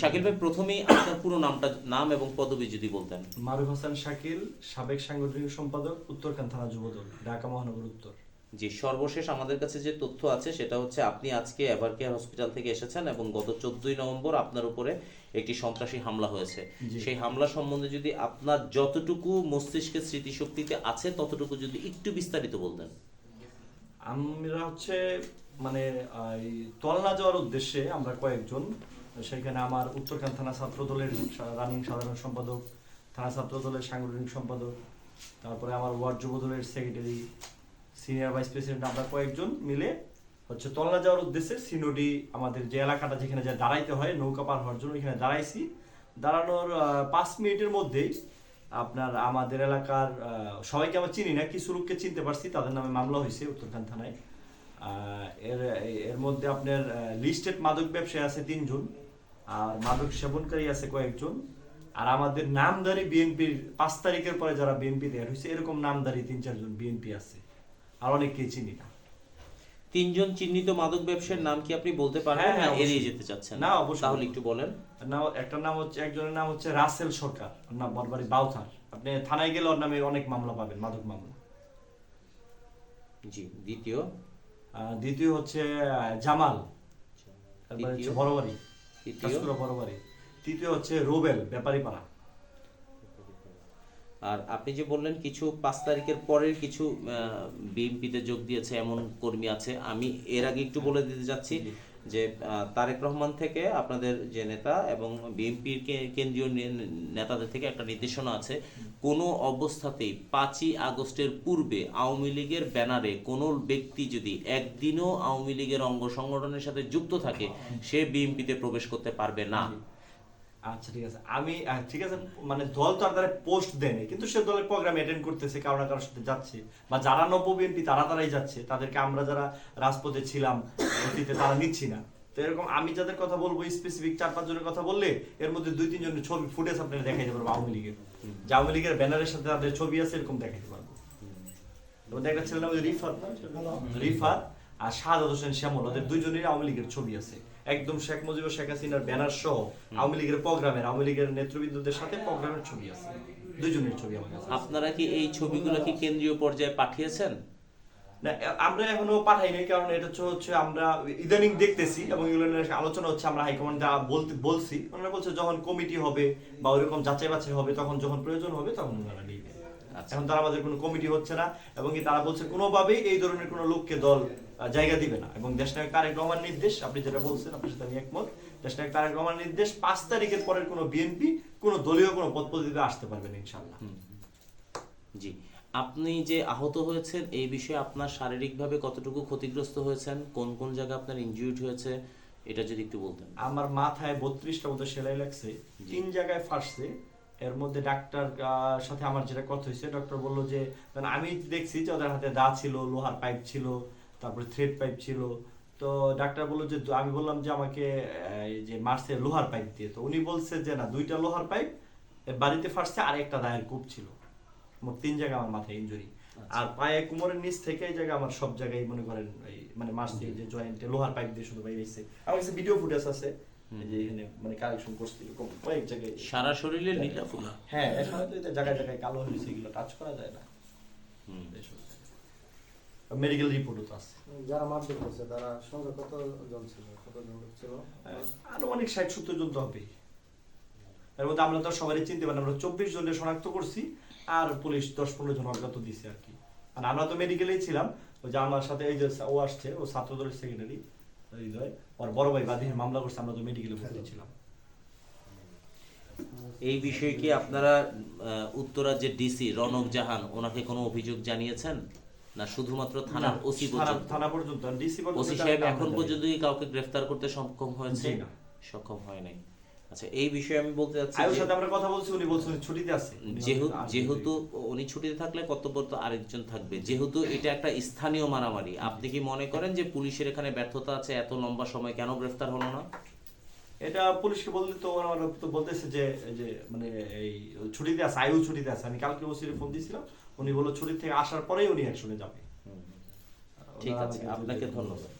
শাকিল ভাই প্রথমেই আপনার পুরো নামটা নাম এবং পদবি যদি বলতেন। মারুফ হাসান শাকিল সাবেক সাংগঠনিক সম্পাদক উত্তরখান থানা যুবদল ঢাকা মহানগর উত্তর। যে সর্বশেষ আমাদের কাছে যে তথ্য আছে সেটা হচ্ছে আপনি আজকে এভারকেয়ার হসপিটাল থেকে এসেছেন এবং গত চোদ্দই নভেম্বর আপনার উপরে একটি সন্ত্রাসী হামলা হয়েছে। সেই হামলা সম্বন্ধে যদি আপনার যতটুকু মস্তিষ্কের স্মৃতিশক্তিতে আছে ততটুকু যদি একটু বিস্তারিত বলতেন। আমরা হচ্ছে মানে তলনা যাওয়ার উদ্দেশ্যে আমরা কয়েকজন, সেখানে আমার উত্তরখান থানা ছাত্র দলের রানিং সাধারণ সম্পাদক, থানা ছাত্র দলের সাংগঠনিক সম্পাদক, তারপরে আমার ওয়ার্ড যুব দলের সেক্রেটারি, সিনিয়র ভাইস প্রেসিডেন্ট, আমরা কয়েকজন মিলে হচ্ছে তলনা যাওয়ার উদ্দেশ্যে সিনোডি আমাদের যে এলাকাটা যেখানে যা দাঁড়াইতে হয়, নৌকা পার হওয়ার জন্য এখানে দাঁড়াইছি। দাঁড়ানোর পাঁচ মিনিটের মধ্যেই আপনার আমাদের এলাকার সবাইকে আমরা চিনি না, কিছু লোককে চিনতে পারছি, তাদের নামে মামলা হয়েছে উত্তরখান থানায়। এর এর মধ্যে আপনার লিস্টেড মাদক ব্যবসায়ী আছে তিনজন আর মাদক সেবনকারী আছে কয়েকজন। আর আমাদের নামদারি বিএনপির পাঁচ তারিখের পরে যারা বিএনপি দেওয়ার হয়েছে এরকম নামদারি তিন চারজন বিএনপি আছে। আর অনেককেই চিনি না। তিনজন চিহ্নিত মাদক ব্যবসায়ীর নাম কি আপনি বলতে পারবেন হ্যাঁ, না হ্যাঁ, এড়িয়ে যেতে চাচ্ছেন না, অবশ্যই। তাহলে একটু বলেন। নাম একটা নাম হচ্ছে একজনের নাম হচ্ছে রাসেল সরকার। ওর নাম বরবারি বাউথার। আপনি থানায় গেলে ওর নামে অনেক মামলা পাবেন মাদক মামলা। জি দ্বিতীয়। দ্বিতীয় হচ্ছে জামাল। তারপরে হচ্ছে? বড়বাড়ি। তৃতীয় বড়বাড়ি। তৃতীয় হচ্ছে রোবেল ব্যাপারী পাড়া আর আপনি যে বললেন কিছু পাঁচ তারিখের পরের কিছু বিএনপিতে যোগ দিয়েছে এমন কর্মী আছে আমি এর আগে একটু বলে দিতে যাচ্ছি। যে তারেক রহমান থেকে আপনাদের যে নেতা এবং বিএনপির কেন্দ্রীয় নেতাদের থেকে একটা নির্দেশনা আছে, কোনো অবস্থাতেই পাঁচই আগস্টের পূর্বে আওয়ামী লীগের ব্যানারে কোনো ব্যক্তি যদি একদিনও আওয়ামী লীগের অঙ্গ সংগঠনের সাথে যুক্ত থাকে, সে বিএনপিতে প্রবেশ করতে পারবে না। আচ্ছা ঠিক আছে। আমি ঠিক আছে মানে দল তো আর পোস্ট দেয়নি কিন্তু সে দলের প্রোগ্রাম অ্যাটেন্ড করতেছে কারও না কারোর সাথে যাচ্ছে। বা যারা নব্য বিএনপি তারা তারাই যাচ্ছে। তাদেরকে আমরা যারা রাজপথে ছিলাম অতীতে তারা নিচ্ছি না। তো এরকম আমি যাদের কথা বলব স্পেসিফিক চার পাঁচ জনের কথা বললে এর মধ্যে দুই তিন জনের ছবি ফুটেজ আপনারা দেখাইতে পারব আওয়ামী লীগের। যে আওয়ামী লীগের ব্যানারের সাথে তাদের ছবি আছে এরকম দেখাইতে পারব। তোমাদের একটা ছেলের নাম রিফাত? রিফাত আর শাহাদ হোসেন শ্যামল ওদের দুইজনেরই আওয়ামী লীগের ছবি আছে। একদম শেখ মুজিব শেখ হাসিনার ব্যানার সহ আওয়ামী লীগের প্রোগ্রামের আওয়ামী লীগের নেতৃবৃন্দদের সাথে প্রোগ্রামের ছবি আছে। দুইজনের ছবি আমার কাছে। আপনারা কি এই ছবিগুলো কি কেন্দ্রীয় পর্যায়ে পাঠিয়েছেন? না আমরা এখনও পাঠাই নাই কারণ এটা হচ্ছে আমরা ইদানিং দেখতেছি এবং এগুলো নিয়ে আলোচনা হচ্ছে আমরা হাইকমান্ড যা বলতে বলছি। ওনারা বলছে যখন কমিটি হবে বা ওইরকম যাচাই বাছাই হবে তখন যখন প্রয়োজন হবে তখন ওনারা নিবে। আচ্ছা। এখন তারা আমাদের কোনো কমিটি হচ্ছে না এবং তারা বলছে কোনোভাবেই এই ধরনের কোনো লোককে দল জায়গা দিবে না। এবং দেশ দেশনায়ক তারেক রহমান নির্দেশ আপনি যেটা বলছেন আপনার সাথে আমি একমত দেশনায়ক তারেক রহমান নির্দেশ পাঁচ তারিখের পরের কোনো বিএনপি কোনো দলীয় কোনো পদ পদবিতে আসতে পারবে না ইনশাল্লাহ জি। আপনি যে আহত হয়েছেন এই বিষয়ে আপনার শারীরিকভাবে কতটুকু ক্ষতিগ্রস্ত হয়েছেন? কোন কোন জায়গায় আপনার ইনজুরিড হয়েছে? এটা যদি একটু বলতেন। আমার মাথায় বত্রিশটা মতো সেলাই লাগছে তিন জায়গায় ফাঁসছে। এর মধ্যে ডাক্তার সাথে আমার যেটা কথা হয়েছে ডক্টর বলল যে আমি দেখছি যে ওদের হাতে দা ছিল লোহার পাইপ ছিল তারপরে থ্রেড পাইপ ছিল। তো ডাক্তার বলল যে আমি বললাম যে আমাকে এই যে মারছে লোহার পাইপ দিয়ে। তো উনি বলছে যে না দুইটা লোহার পাইপ বাড়িতে ফাটছে আর একটা দায়ের কূপ ছিল। মোট তিন জায়গায় আমার মাথায় ইনজুরি আর পায়ে কোমরের নিচ থেকে এই জায়গা আমার সব জায়গায় মনে করেন এই মানে মারছে যে জয়েন্টে লোহার পাইপ দিয়ে শুধু বাইরে এসেছে আমার কাছে ভিডিও ফুটেজ আছে। যে এখানে মানে কালেকশন করছি এরকম কয়েক জায়গায় সারা শরীরে নীলা ফুলা? হ্যাঁ এখন তো জায়গায় জায়গায় কালো হয়েছে এগুলো টাচ করা যায় না। হুম। মেডিকেল রিপোর্টও তো আছে। যারা মারধর করছে তারা সঙ্গে কত জন ছিল? কত জন লোক ছিল? আরও অনেক ষাট সত্তর জন তো হবে। এর মধ্যে আমরা তো সবারই চিনতে পারি না। আমরা চব্বিশ জনের শনাক্ত করছি আর পুলিশ দশ পনেরো জন অজ্ঞাত দিছে আর কি। আর আমরা তো মেডিকেলেই ছিলাম ওই যে আমার সাথে এই যে ও আসছে ও ছাত্র দলের সেক্রেটারি হৃদয় ওর বড় ভাই বাদীর মামলা করছে আমরা তো মেডিকেলে ভর্তি ছিলাম। এই বিষয়ে কি আপনারা আহ, উত্তরার যে ডিসি রনক জাহান ওনাকে কোনো অভিযোগ জানিয়েছেন? না শুধুমাত্র থানার ওসি পর্যন্ত? থানা পর্যন্ত ডিসি পর্যন্ত ওসি সাহেব এখন পর্যন্ত কাউকে গ্রেফতার করতে সক্ষম হয়েছে? সক্ষম হয় নাই। আচ্ছা এই বিষয়ে আমি বলতে চাচ্ছি আয়ুর সাথে আমরা কথা বলছি উনি বলছেন ছুটিতে আছে। যেহেতু যেহেতু উনি ছুটিতে থাকলে কর্তব্য তো আরেকজন থাকবে। যেহেতু এটা একটা স্থানীয় মারামারি আপনি কি মনে করেন যে পুলিশের এখানে ব্যর্থতা আছে এত লম্বা সময় কেন গ্রেফতার হলো না? এটা পুলিশকে বললে তো আমার তো বলতেছে যে যে মানে এই ছুটিতে আছে আয়ু ছুটিতে আছে। আমি কালকে ওসিরে ফোন দিয়েছিলাম উনি বলল ছুটি থেকে আসার পরেই উনি অ্যাকশনে যাবে। ঠিক আছে আপনাকে ধন্যবাদ।